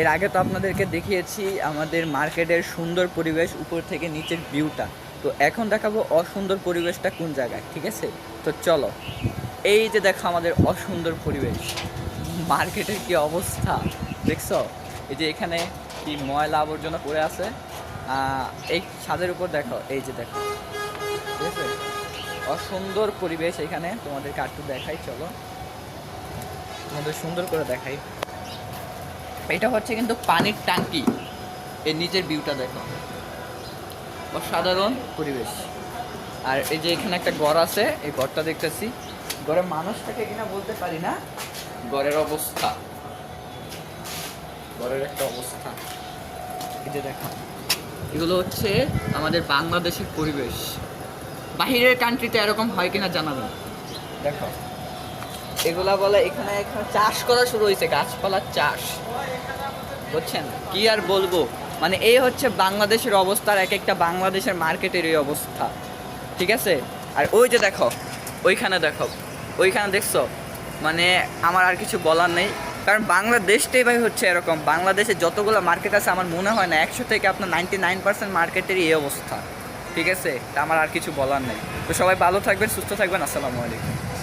এর আগে তো আপনাদেরকে দেখিয়েছি আমাদের মার্কেটের সুন্দর পরিবেশ উপর থেকে নিচের ভিউটা। তো এখন দেখাবো অসুন্দর পরিবেশটা কোন জায়গায়, ঠিক আছে? তো চলো, এই যে দেখো আমাদের অসুন্দর পরিবেশ। মার্কেটের কি অবস্থা, দেখছ? এই যে এখানে কি ময়লা আবর্জনা পড়ে আছে। এই ছাদের উপর দেখো, এই যে দেখো, ঠিক আছে? অসুন্দর পরিবেশ এখানে, তোমাদেরকে একটু দেখাই, চলো। তোমাদের সুন্দর করে দেখাই। এটা হচ্ছে কিন্তু পানির ট্যাঙ্কি। এর নিচের ভিউটা দেখো। অসাধারণ পরিবেশ। আর এই যে এখানে একটা ঘর আছে, এই ঘরটা দেখতেছি। ঘরে মানুষটাকে কিনা বলতে পারি না, ঘরের অবস্থা। ঘরের একটা অবস্থা। এই যে দেখো, এগুলো হচ্ছে আমাদের বাংলাদেশের পরিবেশ। বাহিরের কান্ট্রিতে এরকম হয় কিনা জানাবেন দেখো। এগুলা বলে এখানে এখানে চাষ করা শুরু হয়েছে, গাছপালার চাষ। বুঝছেন? কি আর বলব? মানে এই হচ্ছে বাংলাদেশের অবস্থা আর এক একটা বাংলাদেশের মার্কেটের এই অবস্থা। ঠিক আছে? আর ওই যে দেখো, ওইখানে দেখো, ওইখানে দেখছ? মানে আমার আর কিছু বলার নেই। কারণ বাংলাদেশটাই ভাই হচ্ছে এরকম। বাংলাদেশে যতগুলো মার্কেট আছে, আমার মনে হয় না একশো থেকে আপনার নাইনটি নাইন পার্সেন্ট মার্কেটেরই এই অবস্থা। ঠিক আছে? তা আমার আর কিছু বলার নেই। তো সবাই ভালো থাকবেন, সুস্থ থাকবেন। আসসালামু আলাইকুম।